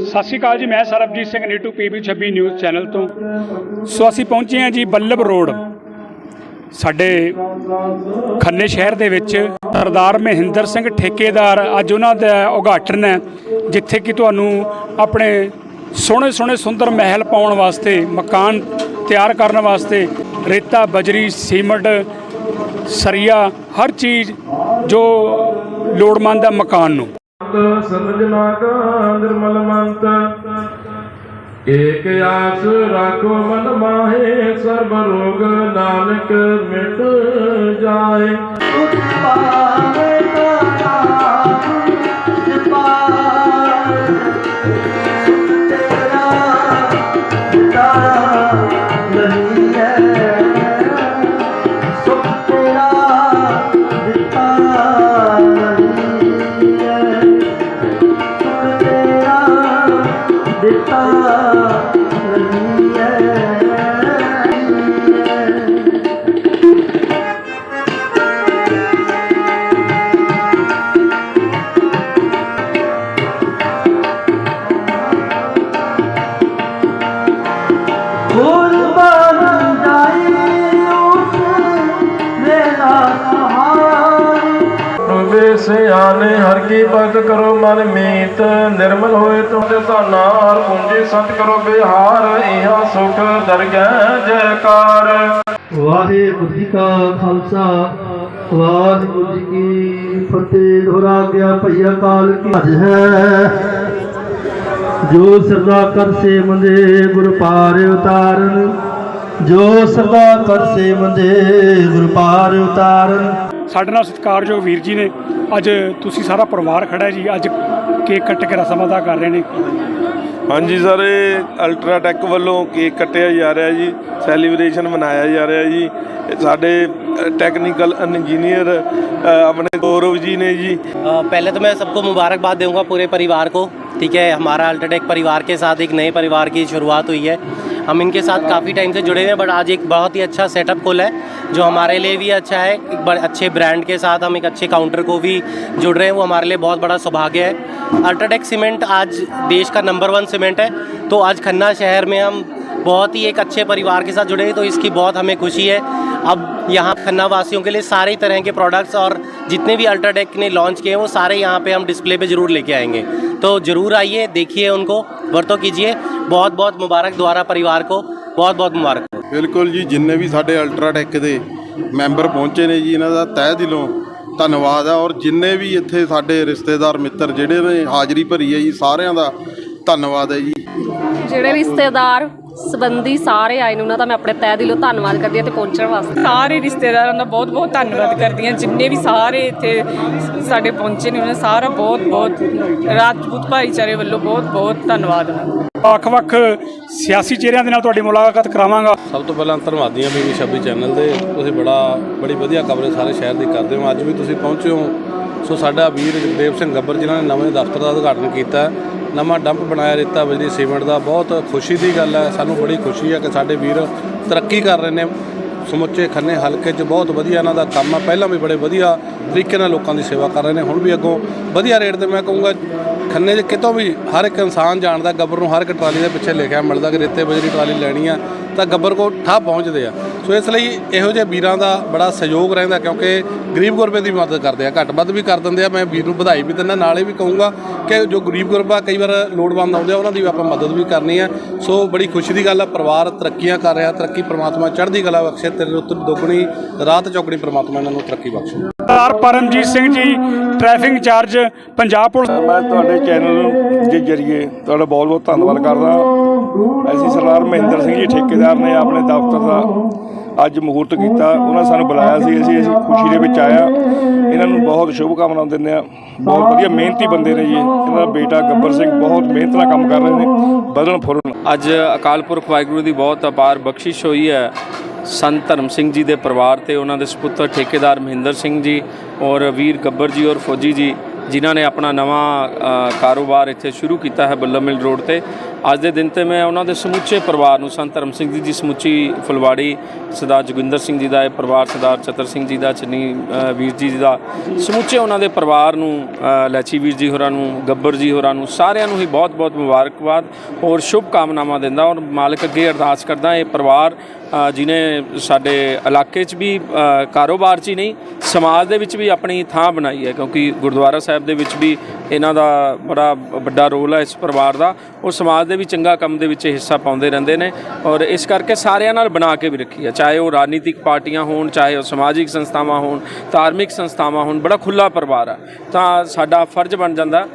ਸਤਿ ਸ਼੍ਰੀ ਅਕਾਲ ਜੀ, ਮੈਂ Sarabjit Singh Neetu PB 26 news channel ਤੋਂ। ਸੋ ਅਸੀਂ ਪਹੁੰਚੇ ਹਾਂ ਜੀ ਬੱਲਬ ਰੋਡ। ਸਾਡੇ ਖੰਨੇ ਸ਼ਹਿਰ ਦੇ ਵਿੱਚ ਸਰਦਾਰ ਮਹਿੰਦਰ ਸਿੰਘ ਠੇਕੇਦਾਰ ਅੱਜ ਉਹਨਾਂ ਦਾ ਉਦਘਾਟਨ ਹੈ, ਜਿੱਥੇ ਕਿ ਤੁਹਾਨੂੰ ਆਪਣੇ ਸੋਹਣੇ ਸੋਹਣੇ ਸੁੰਦਰ ਮਹਿਲ ਪਾਉਣ ਵਾਸਤੇ, ਮਕਾਨ ਤਿਆਰ ਕਰਨ ਵਾਸਤੇ ਰੇਤਾ, ਬਜਰੀ, ਸੀਮਟ, ਸਰੀਆ, ਹਰ ਚੀਜ਼ ਜੋ ਲੋੜਮੰਦ ਹੈ ਮਕਾਨ ਨੂੰ। ਸਮਝਨਾ ਕਾ, ਨਿਰਮਲ ਮੰਤ। ਏਕ ਆਸ ਰਾਖੋ ਮਨ ਮਾਹੇ, ਸਰਬ ਰੋਗ ਨਾਨਕ ਮਿਟ ਜਾਏ। ਦਿੱਤਾ ਮਨ ਮੀਤ, ਨਿਰਮਲ ਹੋਏ ਤੁਮਦੇ ਧਾਨਾ ਹਰ ਪੂੰਜੀ ਸੰਤ ਕਰੋ ਬਿਹਾਰ, ਇਹਾ ਸੁਖ ਦਰਗਹਿ ਜੈਕਾਰ। ਵਾਹਿਗੁਰੂ ਜੀ ਕਾ ਖਾਲਸਾ, ਵਾਹਿਗੁਰੂ ਜੀ ਕੀ ਫਤਿਹ। ਦੁਹਰਾ ਗਿਆ ਭਈਆ ਕਾਲ ਕੀ ਭਜ ਹੈ। ਜੋ ਸਰਦਾ ਕਰ ਸੇ ਮੰਦੇ ਗੁਰ ਪਾਰ ਉਤਾਰਨ, ਜੋ ਸਰਦਾ ਕਰ ਸੇ ਮੰਦੇ ਗੁਰ ਪਾਰ ਉਤਾਰਨ ਸਾਡੇ ਨਾਲ ਸਤਿਕਾਰਯੋਗ ਵੀਰ ਜੀ ਨੇ ਅੱਜ ਤੁਸੀਂ ਸਾਰਾ ਪਰਿਵਾਰ ਖੜਾ ਹੈ ਜੀ ਅੱਜ ਕੇਕ ਕੱਟ ਕੇ ਰਸਮ ਅਦਾ ਕਰ ਰਹੇ ਨੇ ਹਾਂਜੀ ਸਰ ਇਹ ਅਲਟਰਾਟੈਕ ਵੱਲੋਂ ਕੇਕ ਕੱਟਿਆ ਜਾ ਰਿਹਾ ਜੀ ਸੈਲੀਬ੍ਰੇਸ਼ਨ ਮਨਾਇਆ ਜਾ ਰਿਹਾ ਜੀ ਇਹ ਸਾਡੇ ਟੈਕਨੀਕਲ ਇੰਜੀਨੀਅਰ ਆਪਣੇ ਗੌਰਵ ਜੀ ਨੇ ਜੀ अ, पहले तो मैं सबको मुबारकबाद दूंगा पूरे परिवार को ठीक है हमारा अल्ट्राटेक परिवार के साथ एक नए परिवार की शुरुआत हुई है हम इनके साथ काफ़ी टाइम से जुड़े हुए हैं बट आज एक बहुत ही अच्छा सेटअप खोला है, जो हमारे लिए भी अच्छा है। एक अच्छे ब्रांड के साथ हम एक अच्छे काउंटर को भी जुड़ रहे हैं, वो हमारे लिए बहुत बड़ा सौभाग्य है। अल्ट्राटेक सीमेंट आज देश का नंबर वन सीमेंट है तो आज खन्ना शहर में हम बहुत ही एक अच्छे परिवार के साथ जुड़े हैं तो इसकी बहुत हमें खुशी है। अब यहाँ खन्ना वासियों के लिए सारे तरह के प्रोडक्ट्स और जितने भी अल्ट्राटेक ने लॉन्च किए हैं, वो सारे यहाँ पे हम डिस्प्ले पे ज़रूर लेके आएँगे। तो ज़रूर आइए देखिए उनको वरतों कीजिए बहुत बहुत मुबारक द्वारा परिवार को बहुत बहुत मुबारक ਬਿਲਕੁਲ ਜੀ ਜਿੰਨੇ ਵੀ ਸਾਡੇ ਅਲਟਰਾਟੈਕ ਦੇ ਮੈਂਬਰ ਪਹੁੰਚੇ ਨੇ ਜੀ ਇਹਨਾਂ ਦਾ ਤਹਿ ਦਿਲੋਂ ਧੰਨਵਾਦ ਹੈ ਔਰ ਜਿੰਨੇ ਵੀ ਇੱਥੇ ਸਾਡੇ ਰਿਸ਼ਤੇਦਾਰ ਮਿੱਤਰ ਜਿਹੜੇ ਨੇ ਹਾਜ਼ਰੀ ਭਰੀ ਹੈ ਜੀ ਸਾਰਿਆਂ ਦਾ ਧੰਨਵਾਦ ਹੈ ਜੀ ਜਿਹੜੇ ਰਿਸ਼ਤੇਦਾਰ ਸਬੰਧੀ ਸਾਰੇ ਆਏ ਨੇ ਉਹਨਾਂ ਦਾ ਮੈਂ ਆਪਣੇ ਤਹਿ ਦਿਲੋਂ ਧੰਨਵਾਦ ਕਰਦੀ ਹਾਂ ਤੇ ਪਹੁੰਚਣ ਵਾਸਤੇ। ਸਾਰੇ ਰਿਸ਼ਤੇਦਾਰਾਂ ਦਾ ਬਹੁਤ ਬਹੁਤ ਧੰਨਵਾਦ ਕਰਦੀ ਹਾਂ। ਜਿੰਨੇ ਵੀ ਸਾਰੇ ਇੱਥੇ ਸਾਡੇ ਪਹੁੰਚੇ ਨੇ ਉਹਨਾਂ ਸਾਰਾ ਬਹੁਤ ਬਹੁਤ ਰਾਜਪੂਤ ਭਾਈਚਾਰੇ ਵੱਲੋਂ ਬਹੁਤ ਬਹੁਤ ਧੰਨਵਾਦ। ਵੱਖ-ਵੱਖ ਸਿਆਸੀ ਚਿਹਰਿਆਂ ਦੇ ਨਾਲ ਤੁਹਾਡੀ ਮੁਲਾਕਾਤ ਕਰਾਵਾਂਗਾ। ਸਭ ਤੋਂ ਪਹਿਲਾਂ ਧੰਨਵਾਦੀ ਹਾਂ ਬੀਬੀ 26 ਚੈਨਲ ਦੇ। ਤੁਸੀਂ ਬੜਾ ਬੜੀ ਵਧੀਆ ਕਵਰੇਜ ਸਾਰੇ ਸ਼ਹਿਰ ਦੀ ਕਰਦੇ ਹੋ। ਅੱਜ ਵੀ ਤੁਸੀਂ ਪਹੁੰਚੇ ਹੋ। ਸੋ ਸਾਡਾ ਵੀਰ ਜਗਦੇਵ ਸਿੰਘ ਗੱਬਰ ਜਿਨ੍ਹਾਂ ਨੇ ਨਵੇਂ ਦਫ਼ਤਰ ਦਾ ਉਦਘਾਟਨ ਕੀਤਾ। ਨਵਾਂ ਡੰਪ ਬਣਾਇਆ ਰੇਤਾ ਬਜਰੀ ਸੀਮੈਂਟ ਦਾ। ਬਹੁਤ ਖੁਸ਼ੀ ਦੀ ਗੱਲ ਹੈ, ਸਾਨੂੰ ਬੜੀ ਖੁਸ਼ੀ ਹੈ ਕਿ ਸਾਡੇ ਵੀਰ ਤਰੱਕੀ ਕਰ ਰਹੇ ਨੇ। ਸਮੁੱਚੇ ਖੰਨੇ ਹਲਕੇ 'ਚ ਬਹੁਤ ਵਧੀਆ ਇਹਨਾਂ ਦਾ ਕੰਮ ਆ ਪਹਿਲਾਂ ਵੀ ਬੜੇ ਵਧੀਆ ਤਰੀਕੇ ਨਾਲ ਲੋਕਾਂ ਦੀ ਸੇਵਾ ਕਰ ਰਹੇ ਨੇ, ਹੁਣ ਵੀ ਅੱਗੋਂ ਵਧੀਆ ਰੇਟ ਤੇ ਮੈਂ ਕਹੂੰਗਾ ਖੰਨੇ 'ਚ ਕਿਤੋਂ ਵੀ ਹਰ ਇੱਕ ਇਨਸਾਨ ਜਾਣਦਾ ਗੱਬਰ ਨੂੰ ਹਰ ਇੱਕ ਟਰਾਲੀ ਦੇ ਪਿੱਛੇ ਲਿਖਿਆ ਮਿਲਦਾ ਕਿ ਰੇਤੇ ਬਜਰੀ ਟਰਾਲੀ ਲੈਣੀ ਆ, ਤਾਂ ਗੱਬਰ ਕੋ ਠਾ ਪਹੁੰਚਦੇ ਆ। ਸੋ ਇਸ ਲਈ ਇਹੋ ਜਿਹੇ ਵੀਰਾਂ ਦਾ ਬੜਾ ਸਹਿਯੋਗ ਰਹਿੰਦਾ ਕਿਉਂਕਿ ਗਰੀਬ ਗੁਰਬੇ ਦੀ ਮਦਦ ਕਰਦੇ ਆ, ਘੱਟ ਵੱਧ ਵੀ ਕਰ ਦਿੰਦੇ ਆ। ਮੈਂ ਵੀਰ ਨੂੰ ਵਧਾਈ ਵੀ ਦਿੰਦਾ, ਨਾਲੇ ਵੀ ਕਹੂੰਗਾ ਕਿ ਜੋ ਗਰੀਬ ਗੁਰਬਾ ਕਈ ਵਾਰ ਲੋੜਵੰਦ ਆਉਂਦੇ ਆ, ਉਹਨਾਂ ਦੀ ਵੀ ਆਪਾਂ ਮਦਦ ਵੀ ਕਰਨੀ ਆ। ਸੋ ਬੜੀ ਖੁਸ਼ੀ ਦੀ ਗੱਲ ਆ, ਪਰਿਵਾਰ ਤਰੱਕੀਆਂ ਕਰ ਰਿਹਾ, ਤਰੱਕੀ ਪ੍ਰਮਾਤਮਾ ਚੜ੍ਹਦੀ ਕਲਾ ਬਖਸ਼ੇ, ਤੇਰੇ ਉੱਤੇ ਦੁੱਗਣੀ ਰਾਤ ਚੌਗਣੀ ਪ੍ਰਮਾਤਮਾ ਇਹਨਾਂ ਨੂੰ ਤਰੱਕੀ ਬਖਸ਼ੇ। ਸਰਦਾਰ Paramjit Singh ji traffic incharge Punjab police ਮੈਂ ਤੁਹਾਡੇ ਚੈਨਲ ਦੇ ਜਰੀਏ ਤੁਹਾਡਾ ਬਹੁਤ ਬਹੁਤ ਧੰਨਵਾਦ ਕਰਦਾ। ਅਸੀਂ ਸਰਦਾਰ ਮਹਿੰਦਰ ਸਿੰਘ ਜੀ ਠੇਕੇਦਾਰ ਨੇ ਆਪਣੇ ਦਫ਼ਤਰ ਦਾ ਅੱਜ ਮਹੂਰਤ ਕੀਤਾ। ਉਹਨਾਂ ਸਾਨੂੰ ਬੁਲਾਇਆ ਸੀ ਅਸੀਂ ਅਸੀਂ ਖੁਸ਼ੀ ਦੇ ਵਿੱਚ ਆਇਆ ਇਹਨਾਂ ਨੂੰ ਬਹੁਤ ਸ਼ੁਭ ਕਾਮਨਾਵਾਂ ਦਿੰਦੇ ਆ ਬਹੁਤ ਵਧੀਆ ਮਿਹਨਤੀ ਬੰਦੇ ਨੇ ਜੀ। ਇਹਨਾਂ ਦਾ ਬੇਟਾ ਗੱਬਰ ਸਿੰਘ ਬਹੁਤ ਮਿਹਨਤ ਨਾਲ ਕੰਮ ਕਰ ਰਹੇ ਨੇ। ਬਦਲਣ ਫੁਰਨ ਅੱਜ ਅਕਾਲ ਪੁਰਖ ਵਾਹਿਗੁਰੂ ਦੀ ਬਹੁਤ ਅਪਾਰ ਬਖਸ਼ਿਸ਼ ਹੋਈ ਹੈ। ਸੰਤ ਧਰਮ ਸਿੰਘ ਜੀ ਦੇ ਪਰਿਵਾਰ ਤੇ ਉਹਨਾਂ ਦੇ ਸੁਪੁੱਤਰ ਠੇਕੇਦਾਰ ਮਹਿੰਦਰ ਸਿੰਘ ਜੀ ਔਰ ਵੀਰ ਗੱਬਰ ਜੀ ਔਰ ਫੌਜੀ ਜੀ ਜਿਨ੍ਹਾਂ ਨੇ ਆਪਣਾ ਨਵਾਂ ਕਾਰੋਬਾਰ ਇੱਥੇ ਸ਼ੁਰੂ ਕੀਤਾ ਹੈ ਬੱਲਮ ਮਿਲ ਰੋਡ ਤੇ। ਅੱਜ ਦੇ ਦਿਨ ਤੇ ਮੈਂ ਉਹਨਾਂ ਦੇ ਸਮੁੱਚੇ ਪਰਿਵਾਰ ਨੂੰ ਸੰਤ ਧਰਮ ਸਿੰਘ ਜੀ ਦੀ ਸਮੁੱਚੀ ਫੁਲਵਾੜੀ ਸਰਦਾਰ ਜੋਗਿੰਦਰ ਸਿੰਘ ਜੀ ਦਾ ਇਹ ਪਰਿਵਾਰ ਸਰਦਾਰ ਚਤਰ ਸਿੰਘ ਜੀ ਦਾ ਚੰਨੀ ਵੀਰ ਜੀ ਦਾ ਸਮੁੱਚੇ ਉਹਨਾਂ ਦੇ ਪਰਿਵਾਰ ਨੂੰ ਅ, ਲੈਚੀ ਵੀਰ ਜੀ ਹੋਰਾਂ ਨੂੰ ਗੱਬਰ ਜੀ ਹੋਰਾਂ ਨੂੰ ਸਾਰਿਆਂ ਨੂੰ ਹੀ ਬਹੁਤ-ਬਹੁਤ ਮੁਬਾਰਕਬਾਦ ਔਰ ਸ਼ੁਭ ਕਾਮਨਾਵਾਂ ਦਿੰਦਾ ਔਰ ਮਾਲਕ ਅੱਗੇ ਅਰਦਾਸ ਕਰਦਾ ਇਹ ਪਰਿਵਾਰ ਜਿਨੇ ਸਾਡੇ ਇਲਾਕੇ 'ਚ ਵੀ ਕਾਰੋਬਾਰ 'ਚ ਹੀ ਨਹੀਂ, ਸਮਾਜ ਦੇ ਵਿੱਚ ਵੀ ਆਪਣੀ ਥਾਂ ਬਣਾਈ ਹੈ, ਕਿਉਂਕਿ ਗੁਰਦੁਆਰਾ ਸਾਹਿਬ ਦੇ ਵਿੱਚ ਵੀ ਇਹਨਾਂ ਦਾ ਬੜਾ ਵੱਡਾ ਰੋਲ ਹੈ ਇਸ ਪਰਿਵਾਰ ਦਾ। ਉਹ ਸਮਾਜ ਦੇ ਵੀ ਚੰਗਾ ਕੰਮ ਦੇ ਵਿੱਚ ਹਿੱਸਾ ਪਾਉਂਦੇ ਰਹਿੰਦੇ ਨੇ ਔਰ ਇਸ ਕਰਕੇ ਸਾਰਿਆਂ ਨਾਲ ਬਣਾ ਕੇ ਵੀ ਰੱਖੀ ਹੈ। ਚਾਹੇ ਉਹ ਰਾਜਨੀਤਿਕ ਪਾਰਟੀਆਂ ਹੋਣ, ਚਾਹੇ ਉਹ ਸਮਾਜਿਕ ਸੰਸਥਾਵਾਂ ਹੋਣ, ਧਾਰਮਿਕ ਸੰਸਥਾਵਾਂ ਹੋਣ, ਬੜਾ ਖੁੱਲਾ ਪਰਿਵਾਰ ਆ। ਤਾਂ ਸਾਡਾ ਫਰਜ਼ ਬਣ ਜਾਂਦਾ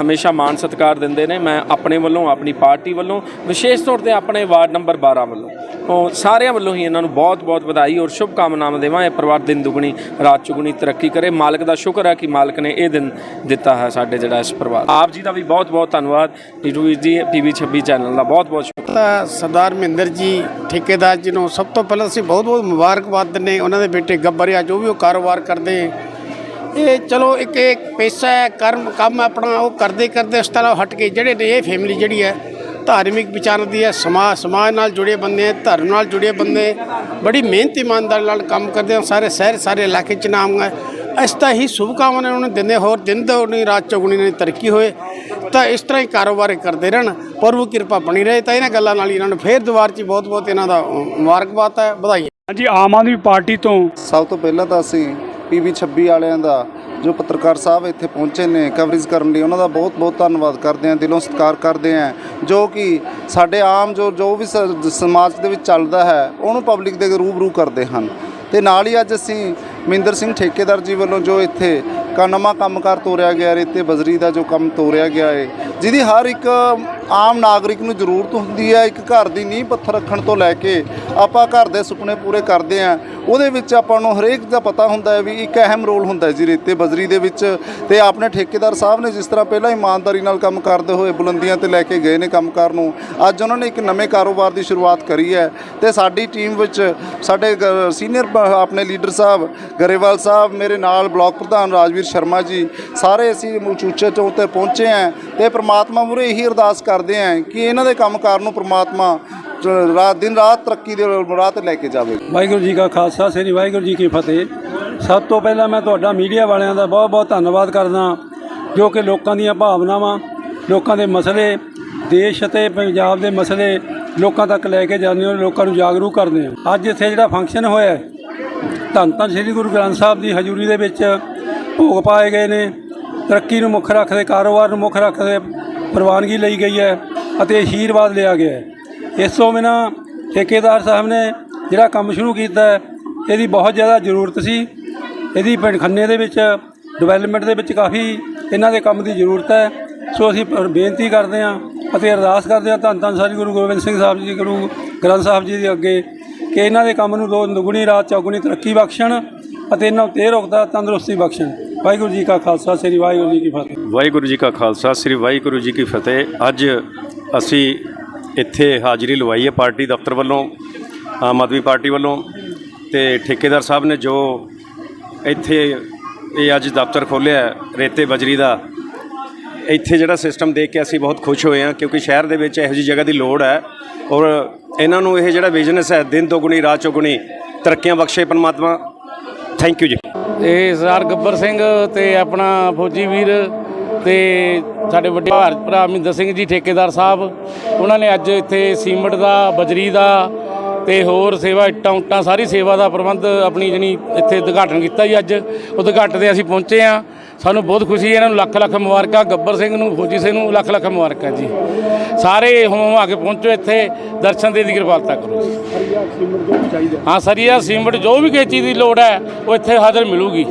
ਹਮੇਸ਼ਾ ਮਾਣ ਸਤਿਕਾਰ ਦਿੰਦੇ ਨੇ। ਮੈਂ ਆਪਣੇ ਵੱਲੋਂ, ਆਪਣੀ ਪਾਰਟੀ ਵੱਲੋਂ, ਵਿਸ਼ੇਸ਼ ਤੌਰ ਤੇ ਆਪਣੇ ਵਾਰਡ ਨੰਬਰ 12 ਵੱਲੋਂ। ਉਹ ਸਾਰਿਆਂ ਵੱਲੋਂ ਹੀ ਇਹਨਾਂ ਨੂੰ ਬਹੁਤ-ਬਹੁਤ ਵਧਾਈ ਔਰ ਸ਼ੁਭ ਕਾਮਨਾਵਾਂ ਦੇਵਾਂ। ਇਹ ਪਰਿਵਾਰ ਦਿਨ ਦੁਗਣੀ, ਰਾਤ ਚੁਗਣੀ ਤਰੱਕੀ ਕਰੇ। ਮਾਲਕ ਦਾ ਸ਼ੁਕਰ ਹੈ ਕਿ ਮਾਲਕ ਨੇ ਇਹ ਦਿਨ ਦਿੱਤਾ ਹੈ ਸਾਡੇ ਜਿਹੜਾ ਇਸ ਪਰਿਵਾਰ ਆਪ ਜੀ ਦਾ ਵੀ ਬਹੁਤ-ਬਹੁਤ ਧੰਨਵਾਦ। ਨੀਟੂ ਵੀਰ ਜੀ ਪੀਵੀ 26 ਚੈਨਲ ਦਾ ਬਹੁਤ-ਬਹੁਤ ਸ਼ੁਕਰ। ਸਰਦਾਰ ਮਹਿੰਦਰ ਜੀ, ਠੇਕੇਦਾਰ ਜੀ ਨੂੰ ਸਭ ਤੋਂ ਪਹਿਲਾਂ ਅਸੀਂ ਬਹੁਤ ਬਹੁਤ ਮੁਬਾਰਕਬਾਦ ਦਿੰਦੇ ਉਹਨਾਂ ਦੇ ਬੇਟੇ ਗੱਬਰ ਆ, ਜੋ ਵੀ ਉਹ ਕਾਰੋਬਾਰ ਕਰਦੇ ਇਹ ਚਲੋ ਇੱਕ ਇੱਕ ਪੈਸਾ ਹੈ, ਕਰਮ, ਕੰਮ ਆਪਣਾ ਉਹ ਕਰਦੇ ਕਰਦੇ ਉਸ ਤਰ੍ਹਾਂ ਹਟ ਕੇ ਜਿਹੜੇ ਨੇ, ਇਹ ਫੈਮਿਲੀ ਜਿਹੜੀ ਹੈ ਧਾਰਮਿਕ ਵਿਚਾਰ ਦੀ ਹੈ ਸਮਾਜ ਸਮਾਜ ਨਾਲ ਜੁੜੇ ਬੰਦੇ ਹੈ ਧਰਮ ਨਾਲ ਜੁੜੇ ਬੰਦੇ ਬੜੀ ਮਿਹਨਤ ਇਮਾਨਦਾਰ ਨਾਲ ਕੰਮ ਕਰਦੇ ਹਨ ਸਾਰੇ ਸ਼ਹਿਰ ਸਾਰੇ ਇਲਾਕੇ ਚ ਨਾਮ ਹੈ। ਇਸ ਤਾਂ ਹੀ ਸ਼ੁਭਕਾਮਨਾਵਾਂ ਉਹਨਾਂ ਨੂੰ ਦਿੰਦੇ ਹੋਰ ਦਿਨ ਦੁਗਣੀ ਰਾਤ ਚੌਗੁਣੀ ਨੇ ਤਰੱਕੀ ਹੋਏ ਤਾਂ ਇਸ ਤਰ੍ਹਾਂ ਹੀ ਕਾਰੋਬਾਰ ਕਰਦੇ ਰਹਿਣ ਪ੍ਰਭੂ ਕਿਰਪਾ ਬਣੀ ਰਹੇ ਤਾਂ ਇਹਨਾਂ ਗੱਲਾਂ ਨਾਲ ਹੀ ਇਹਨਾਂ ਨੂੰ ਫੇਰ ਦੁਬਾਰ 'ਚ ਬਹੁਤ ਬਹੁਤ ਇਹਨਾਂ ਦਾ ਮੁਬਾਰਕਬਾਦ ਹੈ ਵਧਾਈ ਹਾਂਜੀ ਆਮ ਆਦਮੀ ਪਾਰਟੀ ਤੋਂ ਸਭ ਤੋਂ ਪਹਿਲਾਂ ਤਾਂ ਅਸੀਂ ਪੀਵੀ 26 ਵਾਲਿਆਂ ਦਾ ਜੋ ਪੱਤਰਕਾਰ ਸਾਹਿਬ ਇੱਥੇ ਪਹੁੰਚੇ ਨੇ ਕਵਰੇਜ ਕਰਨ ਲਈ, ਉਹਨਾਂ ਦਾ ਬਹੁਤ ਬਹੁਤ ਧੰਨਵਾਦ ਕਰਦੇ ਹਾਂ, ਦਿਲੋਂ ਸਤਿਕਾਰ ਕਰਦੇ ਹਾਂ, ਜੋ ਕਿ ਸਾਡੇ ਆਮ ਜੋ ਜੋ ਵੀ ਸ- ਸਮਾਜ ਦੇ ਵਿੱਚ ਚੱਲਦਾ ਹੈ, ਉਹਨੂੰ ਪਬਲਿਕ ਦੇ ਰੂਬਰੂ ਕਰਦੇ ਹਨ। ਤੇ ਨਾਲ ਹੀ ਅੱਜ ਅਸੀਂ ਮਹਿੰਦਰ ਸਿੰਘ ਠੇਕੇਦਾਰ ਜੀ ਵੱਲੋਂ ਜੋ ਇੱਥੇ ਕਾ ਨਵਾਂ ਕੰਮਕਾਰ ਤੋਰਿਆ ਗਿਆ ਰੇਤੇ ਬਜਰੀ ਦਾ ਜੋ ਕੰਮ ਤੋਰਿਆ ਗਿਆ ਹੈ, ਜਿਹਦੀ ਹਰ ਇੱਕ ਆਮ ਨਾਗਰਿਕ ਨੂੰ ਜ਼ਰੂਰਤ ਹੁੰਦੀ ਹੈ, ਇੱਕ ਘਰ ਦੀ ਨੀਂਹ ਪੱਥਰ ਰੱਖਣ ਤੋਂ ਲੈ ਕੇ ਆਪਾਂ ਘਰ ਦੇ ਸੁਪਨੇ ਪੂਰੇ ਕਰਦੇ ਹਾਂ। ਉਹਦੇ ਵਿੱਚ ਆਪਾਂ ਨੂੰ ਹਰੇਕ ਦਾ ਪਤਾ ਹੁੰਦਾ ਹੈ ਵੀ ਇੱਕ ਅਹਿਮ ਰੋਲ ਹੁੰਦਾ ਜੀ ਰੇਤੇ ਬਜਰੀ ਦੇ ਵਿੱਚ। ਤੇ ਆਪਣੇ ਠੇਕੇਦਾਰ ਸਾਹਿਬ ਨੇ ਜਿਸ ਤਰ੍ਹਾਂ ਪਹਿਲਾਂ ਇਮਾਨਦਾਰੀ ਨਾਲ ਕੰਮ ਕਰਦੇ ਹੋਏ ਬੁਲੰਦੀਆਂ ਤੇ ਲੈ ਕੇ ਗਏ ਨੇ ਕੰਮਕਾਰ ਨੂੰ, ਅੱਜ ਉਹਨਾਂ ਨੇ ਇੱਕ ਨਵੇਂ ਕਾਰੋਬਾਰ ਦੀ ਸ਼ੁਰੂਆਤ ਕਰੀ ਹੈ। ਤੇ ਸਾਡੀ ਟੀਮ ਵਿੱਚ ਸਾਡੇ ਸੀਨੀਅਰ ਆਪਣੇ ਲੀਡਰ ਸਾਹਿਬ ਗਰੇਵਾਲ ਸਾਹਿਬ, ਮੇਰੇ ਨਾਲ ਬਲਾਕ ਪ੍ਰਧਾਨ ਰਾਜਵੀਰ ਸ਼ਰਮਾ ਜੀ, ਸਾਰੇ ਅਸੀਂ ਉਚੂਚੇ ਚੋਂ ਤੇ ਪਹੁੰਚੇ ਹਾਂ ਤੇ ਪ੍ਰਮਾਤਮਾ ਮੁਰੇ ਇਹੀ ਅਰਦਾਸ ਕਰਦੇ ਹਾਂ ਕਿ ਇਹਨਾਂ ਦੇ ਕੰਮਕਾਰ ਨੂੰ ਪ੍ਰਮਾਤਮਾ ਰਾਤ ਦਿਨ ਰਾਤ ਤਰੱਕੀ ਦੇ ਰਾਹ ਲੈ ਕੇ ਜਾਵੇ। ਵਾਹਿਗੁਰੂ ਜੀ ਕਾ ਖਾਲਸਾ, ਸ੍ਰੀ ਵਾਹਿਗੁਰੂ ਜੀ ਕੀ ਫਤਿਹ। ਸਭ ਤੋਂ ਪਹਿਲਾਂ ਮੈਂ ਤੁਹਾਡਾ ਮੀਡੀਆ ਵਾਲਿਆਂ ਦਾ ਬਹੁਤ ਬਹੁਤ ਧੰਨਵਾਦ ਕਰਦਾ ਜੋ ਕਿ ਲੋਕਾਂ ਦੀਆਂ ਭਾਵਨਾਵਾਂ, ਲੋਕਾਂ ਦੇ ਮਸਲੇ, ਦੇਸ਼ ਅਤੇ ਪੰਜਾਬ ਦੇ ਮਸਲੇ ਲੋਕਾਂ ਤੱਕ ਲੈ ਕੇ ਜਾਂਦੇ ਹੋ, ਲੋਕਾਂ ਨੂੰ ਜਾਗਰੂਕ ਕਰਦੇ ਹੋ। ਅੱਜ ਇੱਥੇ ਜਿਹੜਾ ਫੰਕਸ਼ਨ ਹੋਇਆ ਧੰਨ ਧੰਨ ਸ੍ਰੀ ਗੁਰੂ ਗ੍ਰੰਥ ਸਾਹਿਬ ਦੀ ਹਜ਼ੂਰੀ ਦੇ ਵਿੱਚ ਭੋਗ ਪਾਏ ਗਏ ਨੇ। ਤਰੱਕੀ ਨੂੰ ਮੁੱਖ ਰੱਖਦੇ, ਕਾਰੋਬਾਰ ਨੂੰ ਮੁੱਖ ਰੱਖਦੇ ਪ੍ਰਵਾਨਗੀ ਲਈ ਗਈ ਹੈ ਅਤੇ ਅਸ਼ੀਰਵਾਦ ਲਿਆ ਗਿਆ ਹੈ। ਇਸ ਤੋਂ ਬਿਨਾਂ ਠੇਕੇਦਾਰ ਸਾਹਿਬ ਨੇ ਜਿਹੜਾ ਕੰਮ ਸ਼ੁਰੂ ਕੀਤਾ ਹੈ, ਇਹਦੀ ਬਹੁਤ ਜ਼ਿਆਦਾ ਜ਼ਰੂਰਤ ਸੀ। ਇਹਦੀ ਪਿੰਡ ਖੰਨੇ ਦੇ ਵਿੱਚ ਡਿਵੈਲਪਮੈਂਟ ਦੇ ਵਿੱਚ ਕਾਫੀ ਇਹਨਾਂ ਦੇ ਕੰਮ ਦੀ ਜ਼ਰੂਰਤ ਹੈ। ਸੋ ਅਸੀਂ ਬੇਨਤੀ ਕਰਦੇ ਹਾਂ ਅਤੇ ਅਰਦਾਸ ਕਰਦੇ ਹਾਂ ਧੰਨ ਧੰਨ ਸ੍ਰੀ ਗੁਰੂ ਗੋਬਿੰਦ ਸਿੰਘ ਸਾਹਿਬ ਜੀ, ਗੁਰੂ ਗ੍ਰੰਥ ਸਾਹਿਬ ਜੀ ਦੇ ਅੱਗੇ ਕਿ ਇਹਨਾਂ ਦੇ ਕੰਮ ਨੂੰ ਦੋ ਦੁਗਣੀ ਰਾਤ ਚੌਗੁਣੀ ਤਰੱਕੀ ਬਖਸ਼ਣ ਅਤੇ ਇਹਨਾਂ ਨੂੰ ਤੇ ਰੋਕਦਾ ਤੰਦਰੁਸਤੀ ਬਖਸ਼ਣ। ਵਾਹਿਗੁਰੂ ਜੀ ਕਾ ਖਾਲਸਾ, ਸ੍ਰੀ ਵਾਹਿਗੁਰੂ ਜੀ ਕੀ ਫਤਿਹ। ਵਾਹਿਗੁਰੂ ਜੀ ਕਾ ਖਾਲਸਾ, ਸ੍ਰੀ ਵਾਹਿਗੁਰੂ ਜੀ ਕੀ ਫਤਿਹ। ਅੱਜ ਅਸੀਂ ਇੱਥੇ ਹਾਜ਼ਰੀ ਲਵਾਈ ਹੈ ਪਾਰਟੀ ਦਫ਼ਤਰ ਵੱਲੋਂ, ਆਮ ਆਦਮੀ ਪਾਰਟੀ ਵੱਲੋਂ ਤੇ ਠੇਕੇਦਾਰ ਸਾਹਿਬ ਨੇ ਜੋ ਇੱਥੇ ਇਹ ਅੱਜ ਦਫ਼ਤਰ ਖੋਲ੍ਹਿਆ ਰੇਤੇ ਬਜਰੀ ਦਾ ਇੱਥੇ ਜਿਹੜਾ ਸਿਸਟਮ ਦੇਖ ਕੇ ਅਸੀਂ ਬਹੁਤ ਖੁਸ਼ ਹੋਏ ਹਾਂ, ਕਿਉਂਕਿ ਸ਼ਹਿਰ ਦੇ ਵਿੱਚ ਇਹੋ ਜਿਹੀ ਜਗ੍ਹਾ ਦੀ ਲੋੜ ਹੈ ਔਰ ਇਹਨਾਂ ਨੂੰ ਇਹ ਜਿਹੜਾ ਬਿਜ਼ਨਸ ਹੈ, ਦਿਨ ਦੁਗਣੀ, ਰਾਤ ਚੌਗੁਣੀ, ਤਰੱਕੀਆਂ ਬਖਸ਼ੇ ਪਰਮਾਤਮਾ। ਥੈਂਕ ਯੂ ਜੀ। ਤੇ ਸਰਦਾਰ ਗੱਬਰ ਸਿੰਘ ਤੇ ਆਪਣਾ ਫੌਜੀ ਵੀਰ ਤੇ ਸਾਡੇ ਵੱਡੇ ਭਾਰਤ ਭਰਾ ਮਹਿੰਦਰ ਸਿੰਘ ਜੀ, ਠੇਕੇਦਾਰ ਸਾਹਿਬ, ਉਹਨਾਂ ਨੇ ਅੱਜ ਇੱਥੇ ਸੀਮਟ ਦਾ, ਬਜਰੀ ਦਾ ਤੇ ਹੋਰ ਸੇਵਾ ਇੱਟਾਂ ਉੱਟਾਂ, ਸਾਰੀ ਸੇਵਾ ਦਾ ਪ੍ਰਬੰਧ ਆਪਣੀ ਜਣੀ ਇੱਥੇ ਉਦਘਾਟਨ ਕੀਤਾ ਜੀ ਅੱਜ। ਉਦਘਾਟਨ ਤੇ ਅਸੀਂ ਪਹੁੰਚੇ ਆ ਸਾਨੂੰ ਬਹੁਤ ਖੁਸ਼ੀ ਹੈ ਇਹਨਾਂ ਨੂੰ ਲੱਖ ਲੱਖ ਮੁਬਾਰਕਾਂ, ਗੱਬਰ ਸਿੰਘ ਨੂੰ, ਫੌਜੀ ਸਿੰਘ ਨੂੰ ਲੱਖ ਲੱਖ ਮੁਬਾਰਕਾਂ ਜੀ। ਸਾਰੇ ਹੋਮ ਆ ਕੇ ਪਹੁੰਚੋ ਇੱਥੇ, ਦਰਸ਼ਨ ਦੇ ਦੀ ਕਿਰਪਾਲਤਾ ਕਰੋ ਜੀ। ਹਾਂ, ਸਰੀਆ, ਸੀਮਟ, ਜੋ ਵੀ ਕਿਸੇ ਚੀਜ਼ ਦੀ ਲੋੜ ਹੈ, ਉਹ ਇੱਥੇ ਹਾਜ਼ਰ ਮਿਲੂਗੀ।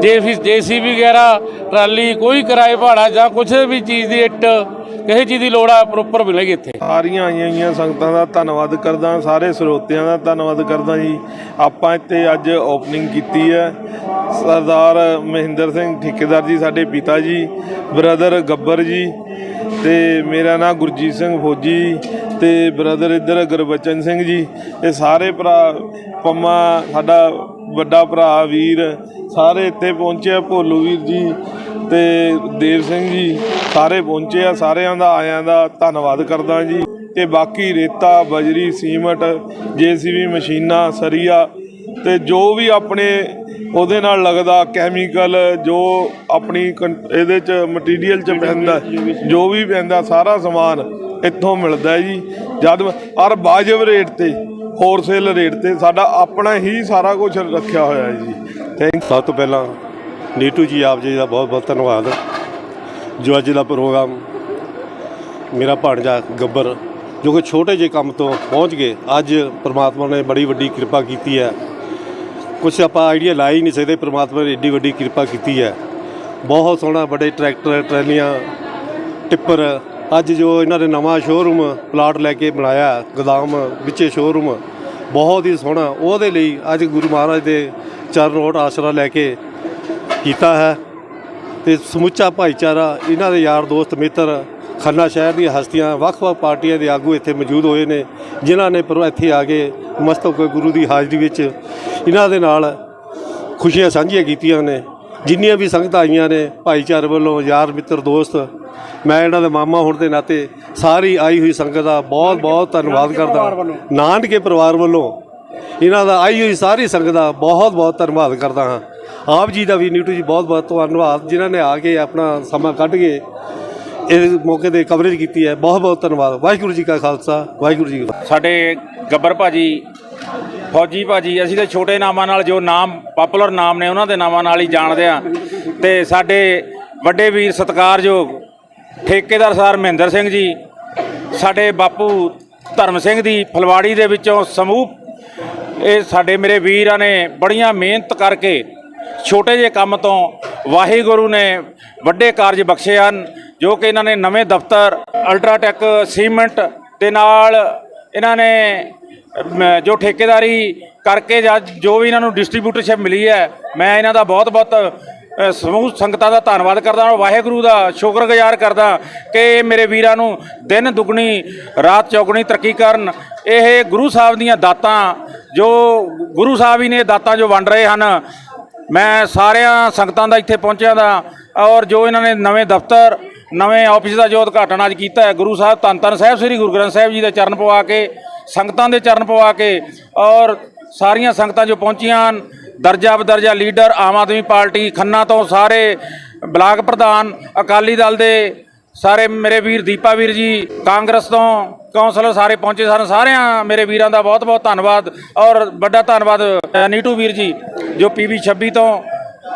ਜੇ ਵੀ ਜੇਸੀਬੀ ਵਗੈਰਾ, ਟਰਾਲੀ, ਕੋਈ ਕਿਰਾਏ ਭਾੜਾ ਜਾਂ ਕੁਝ ਵੀ ਚੀਜ਼ ਦੀ ਇੱਟ ਕਿਸੇ ਚੀਜ਼ ਦੀ ਲੋੜ ਆ ਪ੍ਰੋਪਰ ਮਿਲੇਗੀ ਇੱਥੇ। ਸਾਰੀਆਂ ਆਈਆਂ ਹੋਈਆਂ ਸੰਗਤਾਂ ਦਾ ਧੰਨਵਾਦ ਕਰਦਾ, ਸਾਰੇ ਸਰੋਤਿਆਂ ਦਾ ਧੰਨਵਾਦ ਕਰਦਾ ਜੀ। ਆਪਾਂ ਇੱਥੇ ਅੱਜ ਓਪਨਿੰਗ ਕੀਤੀ ਹੈ। ਸਰਦਾਰ ਮਹਿੰਦਰ ਸਿੰਘ ਠੇਕੇਦਾਰ ਜੀ, ਸਾਡੇ ਪਿਤਾ ਜੀ ਬ੍ਰਦਰ ਗੱਬਰ ਜੀ ਤੇ ਮੇਰਾ ਨਾਮ ਗੁਰਜੀਤ ਸਿੰਘ ਫੌਜੀ ਤੇ ਬ੍ਰਦਰ ਇੱਧਰ ਗੁਰਬਚਨ ਸਿੰਘ ਜੀ। ਇਹ ਸਾਰੇ ਭਰਾ ਪੰਮਾ ਸਾਡਾ ਵੱਡਾ ਭਰਾ ਵੀਰ ਸਾਰੇ ਇੱਥੇ ਪਹੁੰਚੇ ਆ, ਭੋਲੂ ਵੀਰ ਜੀ ਤੇ ਦੇਵ ਸਿੰਘ ਜੀ ਸਾਰੇ ਪਹੁੰਚੇ ਆ ਸਾਰਿਆਂ ਦਾ ਆਇਆਂ ਦਾ ਧੰਨਵਾਦ ਕਰਦਾ ਜੀ। ਤੇ ਬਾਕੀ ਰੇਤਾ ਬਜਰੀ ਸੀਮਟ ਜੀਸੀਬੀ ਮਸ਼ੀਨਾਂ ਸਰੀਆ ਤੇ ਜੋ ਵੀ ਆਪਣੇ ਉਹਦੇ ਨਾਲ ਲੱਗਦਾ ਕੈਮੀਕਲ ਜੋ ਆਪਣੀ ਕੰ- ਇਹਦੇ ਚ ਮਟੀਰੀਅਲ ਚ ਪੈਂਦਾ ਜੋ ਵੀ ਪੈਂਦਾ ਸਾਰਾ ਸਮਾਨ ਇੱਥੋਂ ਮਿਲਦਾ ਜੀ। ਜਦ ਔਰ ਵਾਜਬ ਰੇਟ ਤੇ। ਹੋਲਸੇਲ ਰੇਟ ਤੇ ਸਾਡਾ ਆਪਣਾ ਹੀ ਸਾਰਾ ਕੁਝ ਰੱਖਿਆ ਹੋਇਆ ਹੈ ਜੀ ਥੈਂਕ ਸਭ ਤੋਂ ਪਹਿਲਾਂ ਨੀਟੂ ਜੀ, ਆਪ ਜੀ ਦਾ ਬਹੁਤ ਬਹੁਤ ਧੰਨਵਾਦ। ਜੋ ਅੱਜ ਦਾ ਪ੍ਰੋਗਰਾਮ ਮੇਰਾ ਭਾਣਜਾ ਗੱਬਰ, ਜੋ ਕਿ ਛੋਟੇ ਜਿਹੇ ਕੰਮ ਤੋਂ ਪਹੁੰਚ ਗਏ, ਅੱਜ ਪ੍ਰਮਾਤਮਾ ਨੇ ਬੜੀ ਵੱਡੀ ਕਿਰਪਾ ਕੀਤੀ ਹੈ। ਕੁਝ ਆਪਾਂ ਆਈਡੀਆ ਲਾ ਹੀ ਨਹੀਂ ਸਕਦੇ, ਪ੍ਰਮਾਤਮਾ ਨੇ ਏਡੀ ਵੱਡੀ ਕਿਰਪਾ ਕੀਤੀ ਹੈ। ਬਹੁਤ ਸੋਹਣਾ, ਬੜੇ ਟਰੈਕਟਰ, ਟਰੈਲੀਆਂ, ਟਿੱਪਰ ਅੱਜ ਜੋ ਇਹਨਾਂ ਨੇ ਨਵਾਂ ਸ਼ੋਰੂਮ ਪਲਾਟ ਲੈ ਕੇ ਬਣਾਇਆ, ਗੋਦਾਮ ਵਿੱਚੇ ਸ਼ੋਰੂਮ ਬਹੁਤ ਹੀ ਸੋਹਣਾ। ਉਹਦੇ ਲਈ ਅੱਜ ਗੁਰੂ ਮਹਾਰਾਜ ਦੇ ਚਰਨ ਓਟ ਆਸਰਾ ਲੈ ਕੇ ਕੀਤਾ ਹੈ। ਤੇ ਸਮੁੱਚਾ ਭਾਈਚਾਰਾ, ਇਹਨਾਂ ਦੇ ਯਾਰ ਦੋਸਤ, ਮਿੱਤਰ, ਖੰਨਾ ਸ਼ਹਿਰ ਦੀਆਂ ਹਸਤੀਆਂ, ਵੱਖ-ਵੱਖ ਪਾਰਟੀਆਂ ਦੇ ਆਗੂ ਇੱਥੇ ਮੌਜੂਦ ਹੋਏ ਨੇ, ਜਿਨ੍ਹਾਂ ਨੇ ਪਰ ਇੱਥੇ ਆ ਕੇ ਮਸਤਕ ਗੁਰੂ ਦੀ ਹਾਜ਼ਰੀ ਵਿੱਚ ਇਹਨਾਂ ਦੇ ਨਾਲ ਖੁਸ਼ੀਆਂ ਸਾਂਝੀਆਂ ਕੀਤੀਆਂ ਨੇ। ਜਿੰਨੀਆਂ ਵੀ ਸੰਗਤਾਂ ਆਈਆਂ ਨੇ, ਭਾਈਚਾਰੇ ਵੱਲੋਂ, ਯਾਰ, ਮਿੱਤਰ, ਦੋਸਤ ਮੈਂ ਇਹਨਾਂ ਦੇ ਮਾਮਾ ਹੋਣ ਦੇ ਨਾਤੇ ਸਾਰੀ ਆਈ ਹੋਈ ਸੰਗਤ ਦਾ ਬਹੁਤ ਬਹੁਤ ਧੰਨਵਾਦ ਕਰਦਾ। ਨਾਨਕੇ ਪਰਿਵਾਰ ਵੱਲੋਂ ਇਹਨਾਂ ਦਾ ਆਈ ਹੋਈ ਸਾਰੀ ਸੰਗਤ ਦਾ ਬਹੁਤ ਬਹੁਤ ਧੰਨਵਾਦ ਕਰਦਾ ਹਾਂ। ਆਪ ਜੀ ਦਾ ਵੀ ਨੀਟੂ ਜੀ ਬਹੁਤ ਬਹੁਤ ਧੰਨਵਾਦ। ਜਿਨ੍ਹਾਂ ਨੇ ਆ ਕੇ ਆਪਣਾ ਸਮਾਂ ਕੱਢ ਕੇ ਇਸ ਮੌਕੇ ਤੇ ਕਵਰੇਜ ਕੀਤੀ ਹੈ ਬਹੁਤ ਬਹੁਤ ਧੰਨਵਾਦ। ਵਾਹਿਗੁਰੂ ਜੀ ਕਾ ਖਾਲਸਾ ਵਾਹਿਗੁਰੂ ਜੀ ਕੀ ਫਤਿਹ। ਸਾਡੇ ਗੱਬਰ ਭਾਜੀ ਫੌਜੀ ਭਾਜੀ ਅਸੀਂ ਤਾਂ ਛੋਟੇ ਨਾਮਾਂ ਨਾਲ ਜੋ ਨਾਮ ਪਪੂਲਰ ਨਾਮ ਨੇ ਉਹਨਾਂ ਦੇ ਨਾਮਾਂ ਨਾਲ ਹੀ ਜਾਣਦੇ ਆ ਤੇ ਸਾਡੇ ਵੱਡੇ ਵੀਰ ਸਤਿਕਾਰਯੋਗ ਠੇਕੇਦਾਰ ਸਰ ਮਹਿੰਦਰ ਸਿੰਘ ਜੀ ਸਾਡੇ ਬਾਪੂ ਧਰਮ ਸਿੰਘ ਦੀ ਫਲਵਾੜੀ ਦੇ ਵਿੱਚੋਂ ਸਮੂਹ ਇਹ ਸਾਡੇ ਮੇਰੇ ਵੀਰਾਂ ਨੇ ਬੜੀਆਂ ਮਿਹਨਤ ਕਰਕੇ ਛੋਟੇ ਜਿਹੇ ਕੰਮ ਤੋਂ ਵਾਹਿਗੁਰੂ ਨੇ ਵੱਡੇ ਕਾਰਜ ਬਖਸ਼ੇ ਹਨ ਜੋ ਕਿ ਇਹਨਾਂ ਨੇ ਨਵੇਂ ਦਫ਼ਤਰ ਅਲਟਰਾਟੈਕ ਸੀਮੈਂਟ ਦੇ ਨਾਲ ਇਹਨਾਂ ਨੇ ਅਮ, ਜੋ ਠੇਕੇਦਾਰੀ ਕਰਕੇ ਜਾਂ ਜੋ ਵੀ ਇਹਨਾਂ ਨੂੰ ਡਿਸਟ੍ਰੀਬਿਊਟਰਸ਼ਿਪ ਮਿਲੀ ਹੈ ਮੈਂ ਇਹਨਾਂ ਦਾ ਬਹੁਤ ਬਹੁਤ ਸਮੂਹ ਸੰਗਤਾਂ ਦਾ ਧੰਨਵਾਦ ਕਰਦਾ ਹਾਂ। ਵਾਹਿਗੁਰੂ ਦਾ ਸ਼ੁਕਰਗੁਜ਼ਾਰ ਕਰਦਾ ਕਿ ਇਹ ਮੇਰੇ ਵੀਰਾਂ ਨੂੰ ਦਿਨ ਦੁੱਗਣੀ, ਰਾਤ ਚੌਗਣੀ ਤਰੱਕੀ ਕਰਨ ਇਹ ਗੁਰੂ ਸਾਹਿਬ ਦੀਆਂ ਦਾਤਾਂ, ਜੋ ਗੁਰੂ ਸਾਹਿਬ ਹੀ ਨੇ ਦਾਤਾਂ ਜੋ ਵੰਡ ਰਹੇ ਹਨ। ਮੈਂ ਸਾਰਿਆਂ ਸੰਗਤਾਂ ਦਾ ਇੱਥੇ ਪਹੁੰਚਿਆ ਦਾ ਔਰ ਜੋ ਇਹਨਾਂ ਨੇ ਨਵੇਂ ਦਫ਼ਤਰ, ਨਵੇਂ ਆਫਿਸ ਦਾ ਜੋ ਉਦਘਾਟਨ ਅੱਜ ਕੀਤਾ ਹੈ, ਗੁਰੂ ਸਾਹਿਬ ਧੰਨ ਧੰਨ ਸਾਹਿਬ, ਸ੍ਰੀ ਗੁਰੂ ਗ੍ਰੰਥ ਸਾਹਿਬ ਜੀ ਦੇ ਚਰਨ ਪਵਾ ਕੇ, ਸੰਗਤਾਂ ਦੇ ਚਰਨ ਪਵਾ ਕੇ ਔਰ ਸਾਰੀਆਂ ਸੰਗਤਾਂ ਜੋ ਪਹੁੰਚੀਆਂ ਹਨ ਦਰਜਾ ਬਦਰਜਾ ਲੀਡਰ ਆਮ ਆਦਮੀ ਪਾਰਟੀ ਖੰਨਾ ਤੋਂ ਸਾਰੇ ਬਲਾਕ ਪ੍ਰਧਾਨ, ਅਕਾਲੀ ਦਲ ਦੇ ਸਾਰੇ ਮੇਰੇ ਵੀਰ ਦੀਪਾ ਵੀਰ ਜੀ, ਕਾਂਗਰਸ ਤੋਂ ਕੌਂਸਲਰ ਸਾਰੇ ਪਹੁੰਚੇ ਸਨ। ਸਾਰਿਆਂ ਮੇਰੇ ਵੀਰਾਂ ਦਾ ਬਹੁਤ ਬਹੁਤ ਧੰਨਵਾਦ ਔਰ ਵੱਡਾ ਧੰਨਵਾਦ ਨੀਟੂ ਵੀਰ ਜੀ, ਜੋ ਪੀਵੀ 26 ਤੋਂ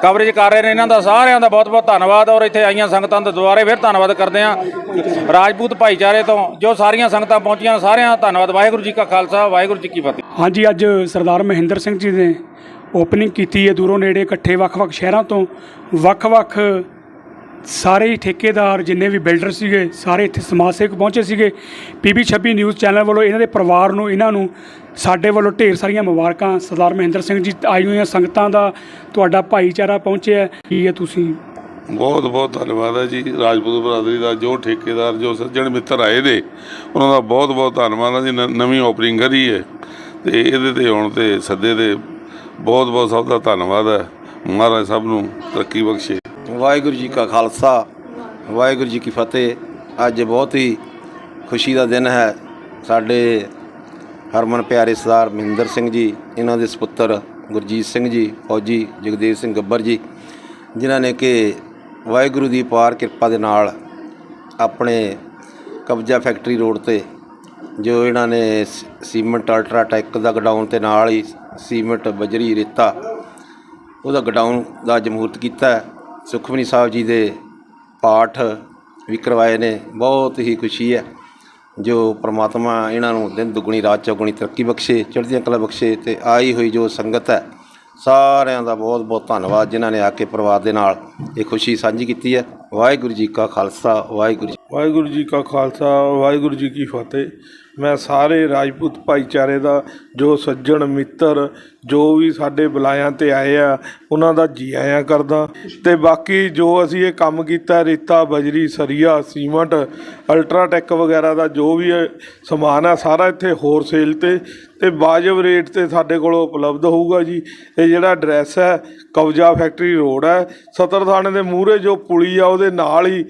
ਕਵਰੇਜ ਕਰ ਰਹੇ ਨੇ। ਇਹਨਾਂ ਦਾ ਸਾਰਿਆਂ ਦਾ ਬਹੁਤ ਬਹੁਤ ਧੰਨਵਾਦ ਔਰ ਇੱਥੇ ਆਈਆਂ ਸੰਗਤਾਂ ਦਾ ਦੁਬਾਰੇ ਫਿਰ ਧੰਨਵਾਦ ਕਰਦੇ ਹਾਂ। ਰਾਜਪੂਤ ਭਾਈਚਾਰੇ ਤੋਂ ਜੋ ਸਾਰੀਆਂ ਸੰਗਤਾਂ ਪਹੁੰਚੀਆਂ, ਸਾਰਿਆਂ ਦਾ ਧੰਨਵਾਦ। ਵਾਹਿਗੁਰੂ ਜੀ ਕਾ ਖਾਲਸਾ, ਵਾਹਿਗੁਰੂ ਜੀ ਕੀ ਫਤਿਹ। ਹਾਂਜੀ, ਅੱਜ ਸਰਦਾਰ ਮਹਿੰਦਰ ਸਿੰਘ ਜੀ ਨੇ ਓਪਨਿੰਗ ਕੀਤੀ ਹੈ, ਦੂਰੋਂ ਨੇੜੇ ਇਕੱਠੇ ਵੱਖ-ਵੱਖ ਸ਼ਹਿਰਾਂ ਤੋਂ। ਵੱਖ-ਵੱਖ ਸਾਰੇ ਹੀ ਠੇਕੇਦਾਰ ਜਿੰਨੇ ਵੀ ਬਿਲਡਰ ਸੀਗੇ, ਸਾਰੇ ਇੱਥੇ ਸਮਾਜ ਸੇਵਕ ਪਹੁੰਚੇ ਸੀਗੇ। ਪੀਬੀ 26 ਨਿਊਜ਼ ਚੈਨਲ ਵੱਲੋਂ ਇਹਨਾਂ ਦੇ ਪਰਿਵਾਰ ਨੂੰ, ਇਹਨਾਂ ਨੂੰ ਸਾਡੇ ਵੱਲੋਂ ਢੇਰ ਸਾਰੀਆਂ ਮੁਬਾਰਕਾਂ। ਸਰਦਾਰ ਮਹਿੰਦਰ ਸਿੰਘ ਜੀ, ਆਈ ਹੋਈਆਂ ਸੰਗਤਾਂ ਦਾ ਤੁਹਾਡਾ ਭਾਈਚਾਰਾ ਪਹੁੰਚਿਆ ਕੀ ਹੈ ਤੁਸੀਂ? ਬਹੁਤ ਬਹੁਤ ਧੰਨਵਾਦ ਹੈ ਜੀ। ਰਾਜਪੂਤ ਬਰਾਦਰੀ ਦਾ ਜੋ ਠੇਕੇਦਾਰ, ਜੋ ਸੱਜਣ ਮਿੱਤਰ ਆਏ ਦੇ ਉਹਨਾਂ ਦਾ ਬਹੁਤ ਬਹੁਤ ਧੰਨਵਾਦ ਹੈ ਜੀ। ਨਵੀਂ ਓਪਨਿੰਗ ਕਰੀ ਹੈ। ਤੇ ਇਹਦੇ ਤੇ ਹੁਣ ਤੇ ਸੱਦੇ ਦੇ ਬਹੁਤ ਬਹੁਤ ਸਭ ਦਾ ਧੰਨਵਾਦ ਹੈ। ਮਹਾਰਾਜ ਸਭ ਨੂੰ ਤਰੱਕੀ ਬਖਸ਼ੇ। ਵਾਹਿਗੁਰੂ ਜੀ ਕਾ ਖਾਲਸਾ, ਵਾਹਿਗੁਰੂ ਜੀ ਕੀ ਫਤਿਹ। ਅੱਜ ਬਹੁਤ ਹੀ ਖੁਸ਼ੀ ਦਾ ਦਿਨ ਹੈ। ਸਾਡੇ ਹਰਮਨ ਪਿਆਰੇ ਸਰਦਾਰ ਮਹਿੰਦਰ ਸਿੰਘ ਜੀ, ਇਹਨਾਂ ਦੇ ਸੁਪੁੱਤਰ ਗੁਰਜੀਤ ਸਿੰਘ ਜੀ, ਫੌਜੀ ਜਗਦੇਵ ਸਿੰਘ ਗੱਬਰ ਜੀ, ਜਿਨ੍ਹਾਂ ਨੇ ਕਿ ਵਾਹਿਗੁਰੂ ਦੀ ਪਾਰ ਕਿਰਪਾ ਦੇ ਨਾਲ ਆਪਣੇ ਕਬਜ਼ਾ ਫੈਕਟਰੀ ਰੋਡ ਤੇ, ਜੋ ਇਹਨਾਂ ਨੇ ਸ- ਸੀਮੈਂਟ ਅਲਟਰਾਟੈਕ ਦਾ ਗਡਾਊਨ ਤੇ ਨਾਲ ਹੀ ਸੀਮੈਂਟ, ਬਜਰੀ, ਰੇਤਾ, ਉਹਦਾ ਗਡਾਊਨ ਦਾ ਜਮਹੂਰਤ ਕੀਤਾ ਹੈ। ਸੁਖਮਨੀ ਸਾਹਿਬ ਜੀ ਦੇ ਪਾਠ ਵੀ ਕਰਵਾਏ ਨੇ, ਬਹੁਤ ਹੀ ਖੁਸ਼ੀ ਹੈ ਜੋ ਪ੍ਰਮਾਤਮਾ ਇਹਨਾਂ ਨੂੰ ਦਿਨ ਦੁਗਣੀ, ਰਾਤ ਚੌਗੁਣੀ ਤਰੱਕੀ ਬਖਸ਼ੇ, ਚੜ੍ਹਦੀਆਂ ਕਲਾ ਬਖਸ਼ੇ ਤੇ ਆਈ ਹੋਈ ਜੋ ਸੰਗਤ ਹੈ, ਸਾਰਿਆਂ ਦਾ ਬਹੁਤ ਬਹੁਤ ਧੰਨਵਾਦ ਜਿਨ੍ਹਾਂ ਨੇ ਆ ਕੇ ਪਰਿਵਾਰ ਦੇ ਨਾਲ ਇਹ ਖੁਸ਼ੀ ਸਾਂਝੀ ਕੀਤੀ ਹੈ। ਵਾਹਿਗੁਰੂ ਜੀ ਕਾ ਖਾਲਸਾ, ਵਾਹਿਗੁਰੂ ਜੀ ਵਾਹਿਗੁਰੂ ਜੀ ਕਾ ਖਾਲਸਾ, ਵਾਹਿਗੁਰੂ ਜੀ ਕੀ ਫਤਿਹ। ਮੈਂ ਸਾਰੇ ਰਾਜਪੂਤ ਭਾਈਚਾਰੇ ਦਾ, ਜੋ ਸੱਜਣ ਮਿੱਤਰ, ਜੋ ਵੀ ਸਾਡੇ ਬੁਲਾਇਆਂ ਤੇ ਆਏ ਆ, ਉਹਨਾਂ ਦਾ ਜੀ ਆਇਆਂ ਕਰਦਾ। ਤੇ ਬਾਕੀ ਜੋ ਅਸੀਂ ਇਹ ਕੰਮ ਕੀਤਾ, ਰੇਤਾ, ਬਜਰੀ, ਸਰੀਆ, ਸੀਮਟ ਅਲਟਰਾਟੈਕ ਵਗੈਰਾ ਦਾ ਜੋ ਵੀ ਸਮਾਨ ਆ, ਸਾਰਾ ਇੱਥੇ ਹੋਰ ਸੇਲ ਤੇ ਤੇ ਵਾਜਬ ਰੇਟ ਤੇ ਸਾਡੇ ਕੋਲ ਉਪਲਬਧ ਹੋਊਗਾ ਜੀ। ਇਹ ਜਿਹੜਾ ਐਡਰੈਸ ਹੈ, ਕਬਜ਼ਾ ਫੈਕਟਰੀ ਰੋਡ ਹੈ, ਸਤਰ ਥਾਣੇ ਦੇ ਮੂਹਰੇ ਜੋ ਪੁਲੀ ਆ, ਉਹਦੇ ਨਾਲ ਹੀ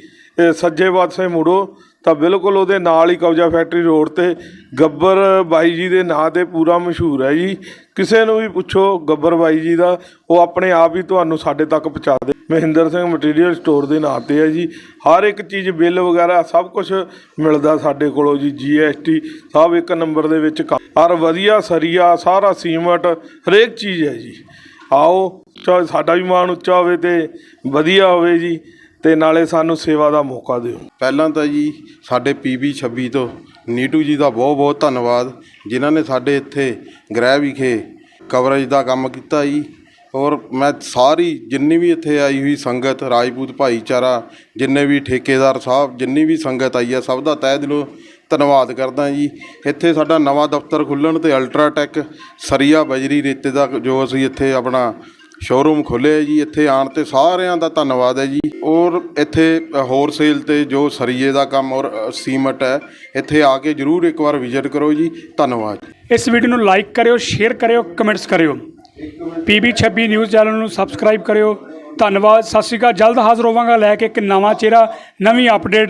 ਸੱਜੇ ਪਾਸੇ ਮੁੜੋ। ਤਾਂ ਬਿਲਕੁਲ ਉਹਦੇ ਨਾਲ ਹੀ ਕਬਜ਼ਾ ਫੈਕਟਰੀ ਰੋਡ ਤੇ ਗੱਬਰ ਬਾਈ ਜੀ ਦੇ ਨਾਂ ਤੇ ਪੂਰਾ ਮਸ਼ਹੂਰ ਹੈ ਜੀ। ਕਿਸੇ ਨੂੰ ਵੀ ਪੁੱਛੋ ਗੱਬਰ ਬਾਈ ਜੀ ਦਾ, ਉਹ ਆਪਣੇ ਆਪ ਹੀ ਤੁਹਾਨੂੰ ਸਾਡੇ ਤੱਕ ਪਹੁੰਚਾ ਦੇ। ਮਹਿੰਦਰ ਸਿੰਘ ਮਟੀਰੀਅਲ ਸਟੋਰ ਦੇ ਨਾਂ ਤੇ ਹੈ ਜੀ। ਹਰ ਇੱਕ ਚੀਜ਼ ਬਿੱਲ ਵਗੈਰਾ ਸਭ ਕੁਝ ਮਿਲਦਾ ਸਾਡੇ ਕੋਲੋਂ ਜੀ ਜੀਐਸਟੀ ਸਭ ਇੱਕ ਨੰਬਰ ਦੇ ਵਿੱਚ ਕੰਮ। ਔਰ ਵਧੀਆ, ਸਰੀਆ, ਸਾਰਾ ਸੀਮਟ ਹਰੇਕ ਚੀਜ਼ ਹੈ ਜੀ। ਆਓ ਚਾਹੇ ਸਾਡਾ ਵੀ ਮਾਣ ਉੱਚਾ ਹੋਵੇ ਤੇ ਵਧੀਆ ਹੋਵੇ ਜੀ। ਤੇ ਨਾਲੇ ਸਾਨੂੰ ਸੇਵਾ ਦਾ ਮੌਕਾ ਦਿਓ। ਪਹਿਲਾਂ ਤਾਂ ਜੀ ਸਾਡੇ ਪੀਬੀ 26 ਤੋਂ ਨੀਟੂ ਜੀ ਦਾ ਬਹੁਤ ਬਹੁਤ ਧੰਨਵਾਦ, ਜਿਨ੍ਹਾਂ ਨੇ ਸਾਡੇ ਇੱਥੇ ਗ੍ਰਹਿ ਵਿਖੇ ਕਵਰੇਜ ਦਾ ਕੰਮ ਕੀਤਾ ਜੀ। ਔਰ ਮੈਂ ਸਾਰੀ ਜਿੰਨੀ ਵੀ ਇੱਥੇ ਆਈ ਹੋਈ ਸੰਗਤ, ਰਾਜਪੂਤ ਭਾਈਚਾਰਾ, ਜਿੰਨੇ ਵੀ ਠੇਕੇਦਾਰ ਸਾਹਿਬ, ਜਿੰਨੀ ਵੀ ਸੰਗਤ ਆਈ ਹੈ ਸਭ ਦਾ ਤਹਿ ਦਿਲੋਂ ਧੰਨਵਾਦ ਕਰਦਾ ਜੀ। ਇੱਥੇ ਸਾਡਾ ਨਵਾਂ ਦਫ਼ਤਰ ਖੁੱਲਣ ਤੇ ਅਲਟਰਾਟੈਕ ਸਰੀਆ ਬਜਰੀ ਰੇਤੇ ਦਾ ਜੋ ਅਸੀਂ ਇੱਥੇ ਆਪਣਾ ਸ਼ੋਰੂਮ ਖੋਲ੍ਹਿਆ ਜੀ ਇੱਥੇ ਆਉਣ ਤੇ ਸਾਰਿਆਂ ਦਾ ਧੰਨਵਾਦ ਹੈ ਜੀ। ਔਰ ਇੱਥੇ ਹੋਰ ਸੇਲ ਤੇ ਜੋ ਸਰੀਏ ਦਾ ਕੰਮ ਔਰ ਅ, ਸੀਮਟ ਹੈ ਇੱਥੇ ਆ ਕੇ ਜਰੂਰ ਇੱਕ ਵਾਰ ਵਿਜ਼ਿਟ ਕਰੋ ਜੀ। ਧੰਨਵਾਦ। ਇਸ ਵੀਡੀਓ ਨੂੰ ਲਾਈਕ ਕਰਿਓ ਸ਼ੇਅਰ ਕਰਿਓ ਕਮੈਂਟਸ ਕਰਿਓ। ਪੀਬੀ 26 ਨਿਊਜ਼ ਚੈਨਲ ਨੂੰ ਸਬਸਕ੍ਰਾਈਬ ਕਰਿਓ। ਧੰਨਵਾਦ ਸਤਿ ਸ਼੍ਰੀ ਅਕਾਲ। ਜਲਦ ਹਾਜ਼ਰ ਹੋਵਾਂਗਾ ਲੈ ਕੇ ਇੱਕ ਨਵਾਂ ਚਿਹਰਾ ਨਵੀਂ ਅਪਡੇਟ